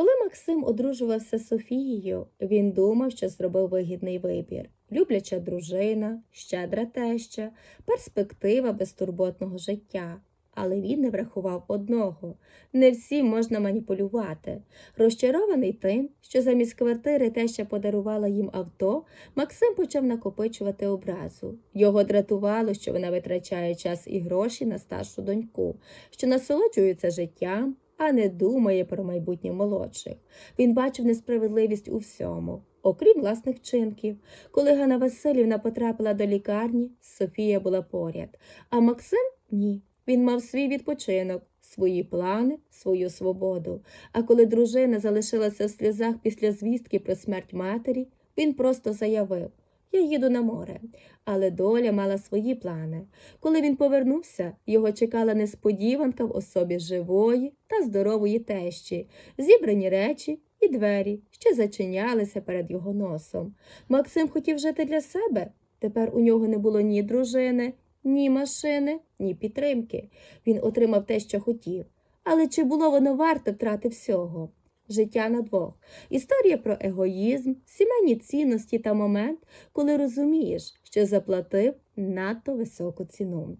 Коли Максим одружувався з Софією, він думав, що зробив вигідний вибір. Любляча дружина, щедра теща, перспектива безтурботного життя. Але він не врахував одного не всім можна маніпулювати. Розчарований тим, що замість квартири теща подарувала їм авто, Максим почав накопичувати образу. Його дратувало, що вона витрачає час і гроші на старшу доньку, що насолоджується життям, а не думає про майбутнє молодших. Він бачив несправедливість у всьому, окрім власних вчинків. Коли Ганна Васильівна потрапила до лікарні, Софія була поряд, а Максим ні. Він мав свій відпочинок, свої плани, свою свободу. А коли дружина залишилася в сльозах після звістки про смерть матері, він просто заявив Я їду на море. Але доля мала свої плани. Коли він повернувся, його чекала несподіванка в особі живої та здорової тещі, зібрані речі і двері, що зачинялися перед його носом. Максим хотів жити для себе. Тепер у нього не було ні дружини, ні машини, ні підтримки. Він отримав те, що хотів. Але чи було воно варте втрати всього? Життя на двох. Історія про егоїзм, сімейні цінності та момент, коли розумієш, що заплатив надто високу ціну.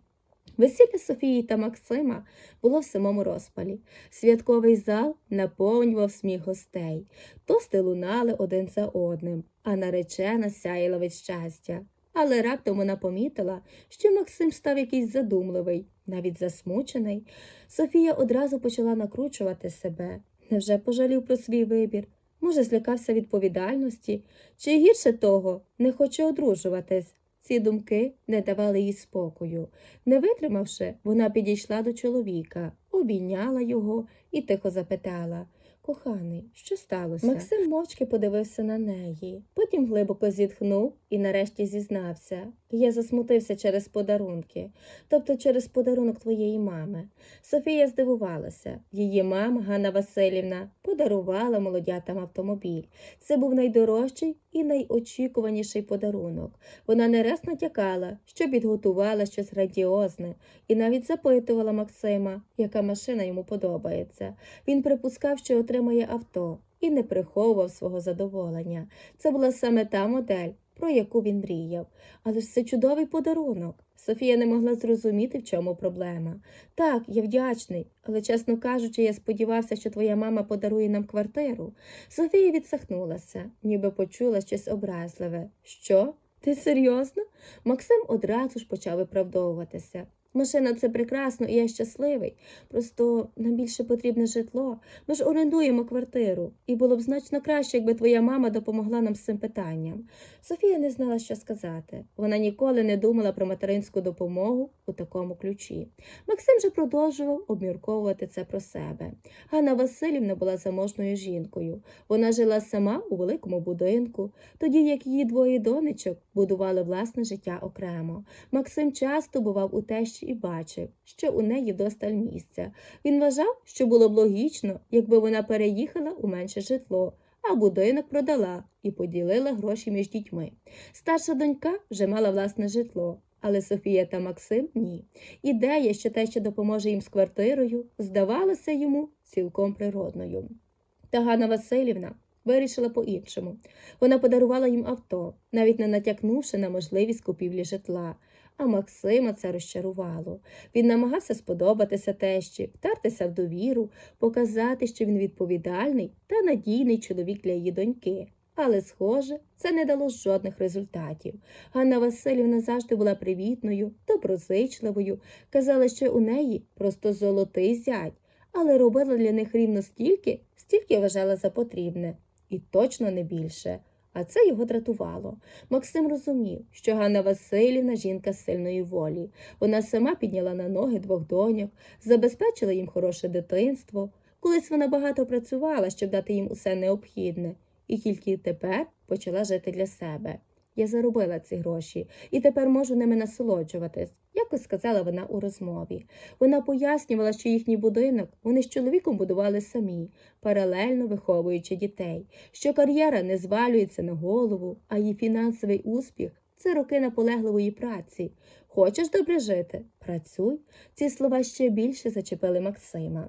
Весілля Софії та Максима було в самому розпалі. Святковий зал наповнював сміх гостей. Тости лунали один за одним, а наречена сяяла від щастя. Але раптом вона помітила, що Максим став якийсь задумливий, навіть засмучений. Софія одразу почала накручувати себе. Невже пожалів про свій вибір? Може, злякався відповідальності? Чи гірше того, не хоче одружуватись? Ці думки не давали їй спокою. Не витримавши, вона підійшла до чоловіка, обійняла його і тихо запитала Коханий, що сталося? Максим мовчки подивився на неї, потім глибоко зітхнув і нарешті зізнався. Я засмутився через подарунки, тобто через подарунок твоєї мами. Софія здивувалася. Її мама, Ганна Васильівна, подарувала молодятам автомобіль. Це був найдорожчий і найочікуваніший подарунок. Вона не раз натякала, що підготувала щось грандіозне, і навіть запитувала Максима, яка машина йому подобається. Він припускав, що отримає авто, і не приховував свого задоволення. Це була саме та модель, про яку він мріяв. Але ж це чудовий подарунок. Софія не могла зрозуміти, в чому проблема. Так, я вдячний, але, чесно кажучи, я сподівався, що твоя мама подарує нам квартиру. Софія відсахнулася, ніби почула щось образливе. Що? Ти серйозно? Максим одразу ж почав виправдовуватися. Машина це прекрасно, і я щасливий. Просто нам більше потрібне житло. Ми ж орендуємо квартиру, і було б значно краще, якби твоя мама допомогла нам з цим питанням. Софія не знала, що сказати. Вона ніколи не думала про материнську допомогу у такому ключі. Максим же продовжував обмірковувати це про себе. Ганна Васильівна була заможною жінкою. Вона жила сама у великому будинку, тоді як її двоє донечок будували власне життя окремо. Максим часто бував у тещі і бачив, що у неї досталь місця. Він вважав, що було б логічно, якби вона переїхала у менше житло, а будинок продала і поділила гроші між дітьми. Старша донька вже мала власне житло. Але Софія та Максим ні. Ідея, що те, що допоможе їм з квартирою, здавалася йому цілком природною. Та Ганна Васильівна вирішила по-іншому. Вона подарувала їм авто, навіть не натякнувши на можливість купівлі житла. А Максима це розчарувало. Він намагався сподобатися тещі, втертися в довіру, показати, що він відповідальний та надійний чоловік для її доньки. Але, схоже, це не дало жодних результатів. Ганна Васильівна завжди була привітною, доброзичливою, казала, що у неї просто золотий зять, але робила для них рівно стільки, стільки вважала за потрібне, і точно не більше. А це його дратувало. Максим розумів, що Ганна Васильівна жінка сильної волі. Вона сама підняла на ноги двох доньок, забезпечила їм хороше дитинство. Колись вона багато працювала, щоб дати їм усе необхідне, і тільки тепер почала жити для себе. Я заробила ці гроші і тепер можу ними насолоджуватись, якось сказала вона у розмові. Вона пояснювала, що їхній будинок вони з чоловіком будували самі, паралельно виховуючи дітей, що кар'єра не звалюється на голову, а її фінансовий успіх це роки наполегливої праці. Хочеш добре жити? Працюй. Ці слова ще більше зачепили Максима.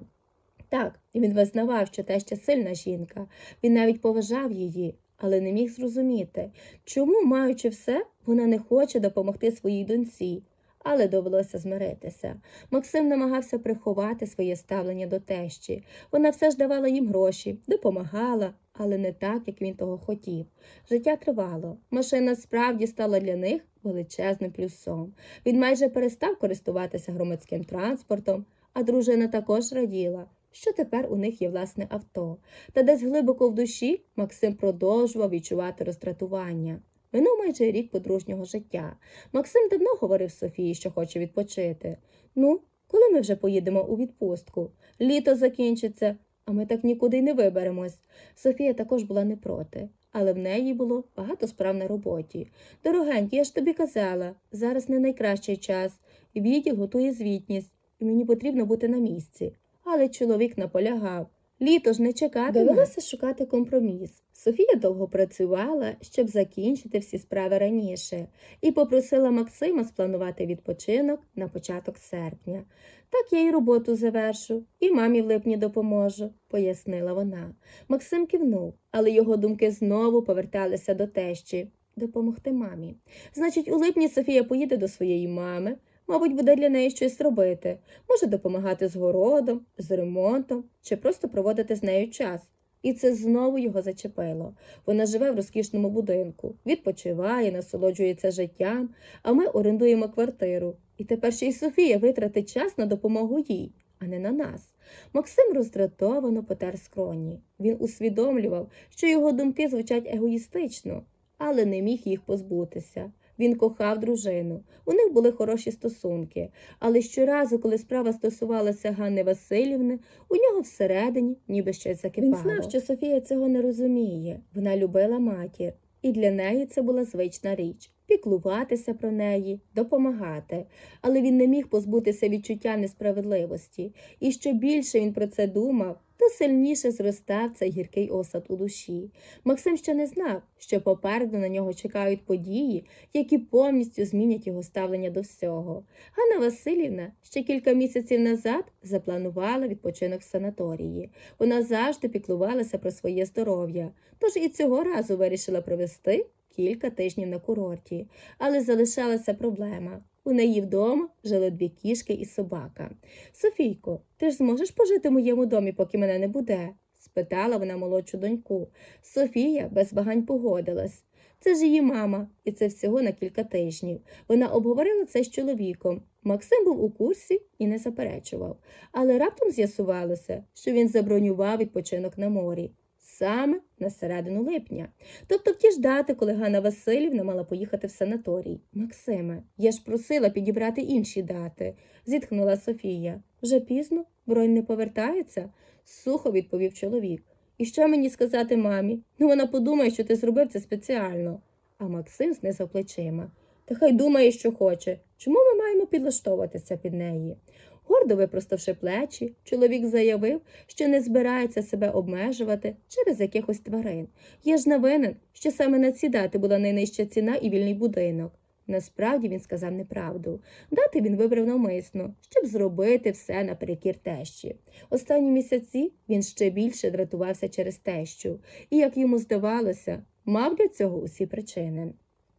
Так, він визнавав, що теща сильна жінка, він навіть поважав її, але не міг зрозуміти, чому, маючи все, вона не хоче допомогти своїй доньці. Але довелося змиритися. Максим намагався приховати своє ставлення до тещі. Вона все ж давала їм гроші, допомагала, але не так, як він того хотів. Життя тривало. Машина справді стала для них величезним плюсом. Він майже перестав користуватися громадським транспортом, а дружина також раділа, що тепер у них є власне авто. Та десь глибоко в душі Максим продовжував відчувати роздратування. Минув майже рік подружнього життя. Максим давно говорив Софії, що хоче відпочити. Ну, коли ми вже поїдемо у відпустку? Літо закінчиться, а ми так нікуди й не виберемось. Софія також була не проти, але в неї було багато справ на роботі. Дорогенький, я ж тобі казала, зараз не найкращий час. Відділ готує звітність, і мені потрібно бути на місці. Але чоловік наполягав. Літо ж не чекати. Довелося шукати компроміс. Софія довго працювала, щоб закінчити всі справи раніше, і попросила Максима спланувати відпочинок на початок серпня. Так я й роботу завершу, і мамі в липні допоможу, пояснила вона. Максим кивнув, але його думки знову поверталися до тещі допомогти мамі. Значить, у липні Софія поїде до своєї мами. Мабуть, буде для неї щось робити, може допомагати з городом, з ремонтом чи просто проводити з нею час. І це знову його зачепило. Вона живе в розкішному будинку, відпочиває, насолоджується життям, а ми орендуємо квартиру. І тепер ще й Софія витратить час на допомогу їй, а не на нас. Максим роздратовано потер скроні. Він усвідомлював, що його думки звучать егоїстично, але не міг їх позбутися. Він кохав дружину, у них були хороші стосунки, але щоразу, коли справа стосувалася Ганни Васильівни, у нього всередині ніби щось закипало. Він знав, що Софія цього не розуміє. Вона любила матір, і для неї це була звична річ піклуватися про неї, допомагати. Але він не міг позбутися відчуття несправедливості, і що більше він про це думав, то сильніше зростав цей гіркий осад у душі. Максим ще не знав, що попереду на нього чекають події, які повністю змінять його ставлення до всього. Ганна Васильівна ще кілька місяців назад запланувала відпочинок в санаторії. Вона завжди піклувалася про своє здоров'я, тож і цього разу вирішила провести кілька тижнів на курорті. Але залишалася проблема. У неї вдома жили дві кішки і собака. Софійко, ти ж зможеш пожити в моєму домі, поки мене не буде? спитала вона молодшу доньку. Софія без вагань погодилась. Це ж її мама, і це всього на кілька тижнів. Вона обговорила це з чоловіком. Максим був у курсі і не заперечував, але раптом з'ясувалося, що він забронював відпочинок на морі саме на середину липня. Тобто в ті ж дати, коли Ганна Васильівна мала поїхати в санаторій. Максиме, я ж просила підібрати інші дати, зітхнула Софія. Вже пізно, бронь не повертається, сухо відповів чоловік. І що мені сказати мамі? Ну вона подумає, що ти зробив це спеціально. А Максим знизав плечима. Та хай думає, що хоче. Чому ми маємо підлаштовуватися під неї? Гордо випроставши плечі, чоловік заявив, що не збирається себе обмежувати через якихось тварин. Я ж не винен, що саме на ці дати була найнижча ціна і вільний будинок. Насправді він сказав неправду. Дати він вибрав навмисно, щоб зробити все наперекір тещі. Останні місяці він ще більше дратувався через тещу, і, як йому здавалося, мав для цього усі причини.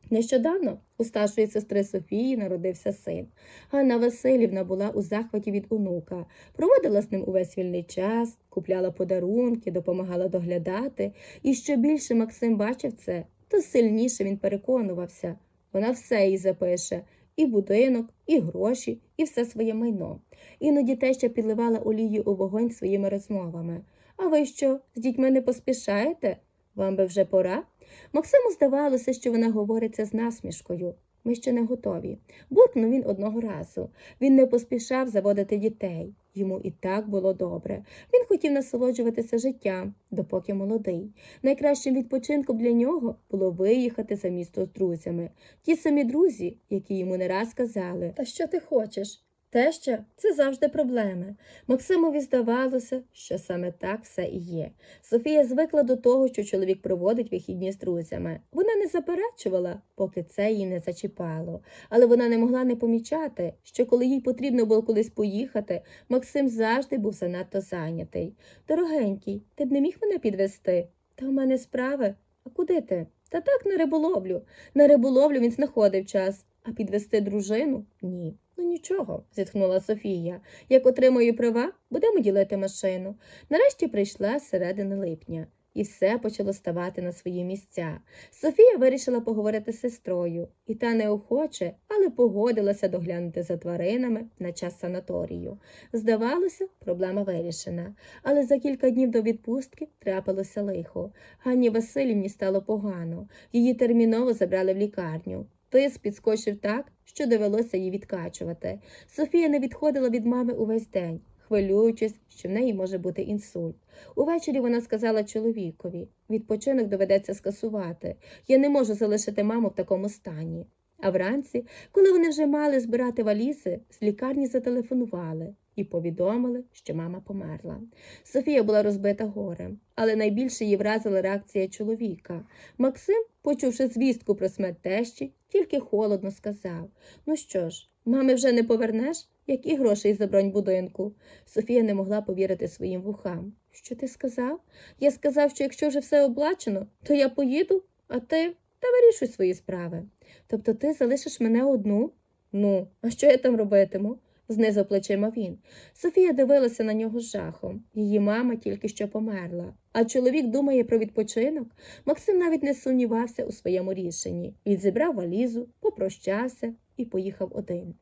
Нещодавно у старшої сестри Софії народився син. Ганна Васильівна була у захваті від онука, проводила з ним увесь вільний час, купляла подарунки, допомагала доглядати, і що більше Максим бачив це, то сильніше він переконувався. Вона все їй запише і будинок, і гроші, і все своє майно. Іноді теща підливала олію у вогонь своїми розмовами. А ви що, з дітьми не поспішаєте? Вам би вже пора? Максиму здавалося, що вона говориться з насмішкою. Ми ще не готові. Буркнув він одного разу. Він не поспішав заводити дітей. Йому і так було добре. Він хотів насолоджуватися життям, допоки молодий. Найкращим відпочинком для нього було виїхати за місто з друзями. Ті самі друзі, які йому не раз казали. Та що ти хочеш? Теща це завжди проблеми. Максимові здавалося, що саме так все і є. Софія звикла до того, що чоловік проводить вихідні з друзями. Вона не заперечувала, поки це її не зачіпало. Але вона не могла не помічати, що коли їй потрібно було кудись поїхати, Максим завжди був занадто зайнятий. Дорогенький, ти б не міг мене підвести? Та в мене справи. А куди ти? Та так на риболовлю. На риболовлю він знаходив час, а підвести дружину ні. Ну нічого, зітхнула Софія. Як отримаю права, будемо ділити машину. Нарешті прийшла середина липня, і все почало ставати на свої місця. Софія вирішила поговорити з сестрою, і та неохоче, але погодилася доглянути за тваринами на час санаторію. Здавалося, проблема вирішена, але за кілька днів до відпустки трапилося лихо. Ганні Васильівні стало погано. Її терміново забрали в лікарню. Тиск підскочив так, що довелося її відкачувати. Софія не відходила від мами увесь день, хвилюючись, що в неї може бути інсульт. Увечері вона сказала чоловікові відпочинок доведеться скасувати. Я не можу залишити маму в такому стані. А вранці, коли вони вже мали збирати валізи, з лікарні зателефонували і повідомили, що мама померла. Софія була розбита горем, але найбільше її вразила реакція чоловіка. Максим, почувши звістку про смерть тещі, тільки холодно сказав: Ну що ж, мами вже не повернеш? Які гроші за бронь будинку? Софія не могла повірити своїм вухам. Що ти сказав? Я сказав, що якщо вже все оплачено, то я поїду, а ти та вирішуй свої справи. Тобто ти залишиш мене одну? Ну, а що я там робитиму? знизав плечима він. Софія дивилася на нього з жахом. Її мама тільки що померла. А чоловік думає про відпочинок. Максим навіть не сумнівався у своєму рішенні. Він зібрав валізу, попрощався і поїхав один.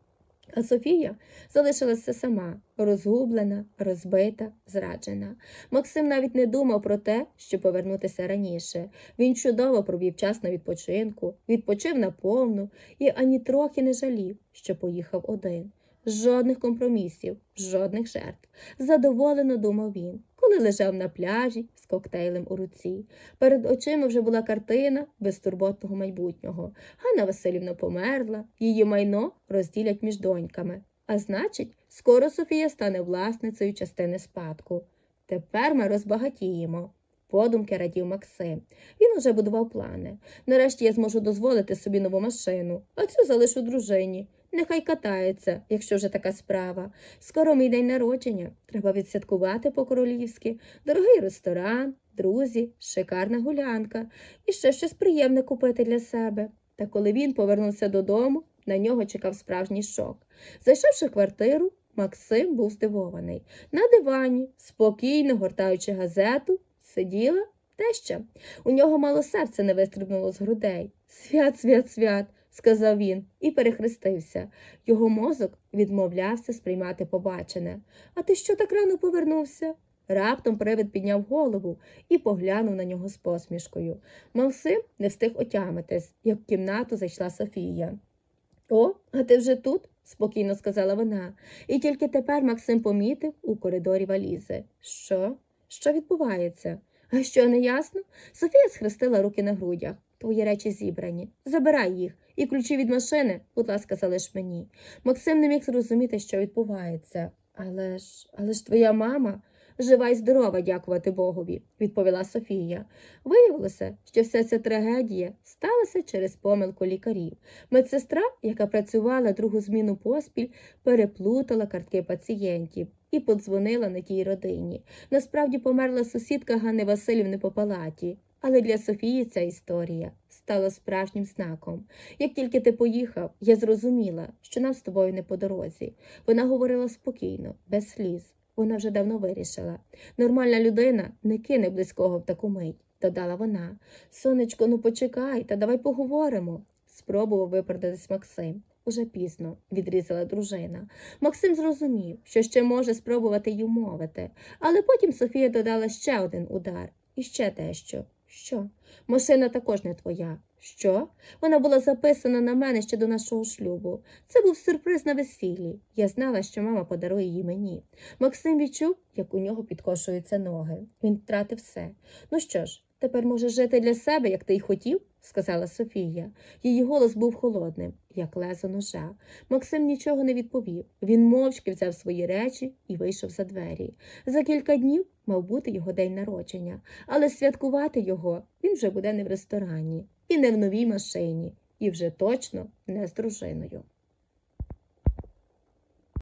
А Софія залишилася сама, розгублена, розбита, зраджена. Максим навіть не думав про те, щоб повернутися раніше. Він чудово провів час на відпочинку, відпочив наповну і ані трохи не жалів, що поїхав один. Жодних компромісів, жодних жертв. Задоволено думав він, коли лежав на пляжі з коктейлем у руці. Перед очима вже була картина безтурботного майбутнього. Ганна Васильівна померла, її майно розділять між доньками. А значить, скоро Софія стане власницею частини спадку. Тепер ми розбагатіємо. Подумки радів Максим. Він уже будував плани. Нарешті я зможу дозволити собі нову машину, а цю залишу дружині. Нехай катається, якщо вже така справа. Скоро мій день народження. Треба відсвяткувати по-королівськи, дорогий ресторан, друзі, шикарна гулянка і ще щось приємне купити для себе. Та коли він повернувся додому, на нього чекав справжній шок. Зайшовши в квартиру, Максим був здивований. На дивані, спокійно гортаючи газету, сиділа теща. У нього мало серце не вистрибнуло з грудей. Свят, свят, свят сказав він і перехрестився. Його мозок відмовлявся сприймати побачене. А ти що так рано повернувся? Раптом привид підняв голову і поглянув на нього з посмішкою. Максим не встиг отямитись, як в кімнату зайшла Софія. О, а ти вже тут? спокійно сказала вона, і тільки тепер Максим помітив у коридорі валізи. Що? Що відбувається? А що не ясно? Софія схрестила руки на грудях. Твої речі зібрані. Забирай їх. І ключі від машини, будь ласка, залиш мені. Максим не міг зрозуміти, що відбувається. Але ж, але ж твоя мама жива й здорова, дякувати Богові, відповіла Софія. Виявилося, що вся ця трагедія сталася через помилку лікарів. Медсестра, яка працювала другу зміну поспіль, переплутала картки пацієнтів і подзвонила на тій родині. Насправді померла сусідка Ганни Васильівни по палаті. Але для Софії ця історія стала справжнім знаком. Як тільки ти поїхав, я зрозуміла, що нам з тобою не по дорозі. Вона говорила спокійно, без сліз. Вона вже давно вирішила. Нормальна людина не кине близького в таку мить, додала вона. Сонечко, ну почекай, та давай поговоримо. Спробував виправдатись Максим. Уже пізно, відрізала дружина. Максим зрозумів, що ще може спробувати й умовити, але потім Софія додала ще один удар і ще дещо. Що? Машина також не твоя. Що? Вона була записана на мене ще до нашого шлюбу. Це був сюрприз на весіллі. Я знала, що мама подарує її мені. Максим відчув, як у нього підкошуються ноги. Він втратив все. Ну що ж, тепер можеш жити для себе, як ти й хотів? сказала Софія. Її голос був холодним, як лезо ножа. Максим нічого не відповів. Він мовчки взяв свої речі і вийшов за двері. За кілька днів мав бути його день народження, але святкувати його він вже буде не в ресторані і не в новій машині, і вже точно не з дружиною.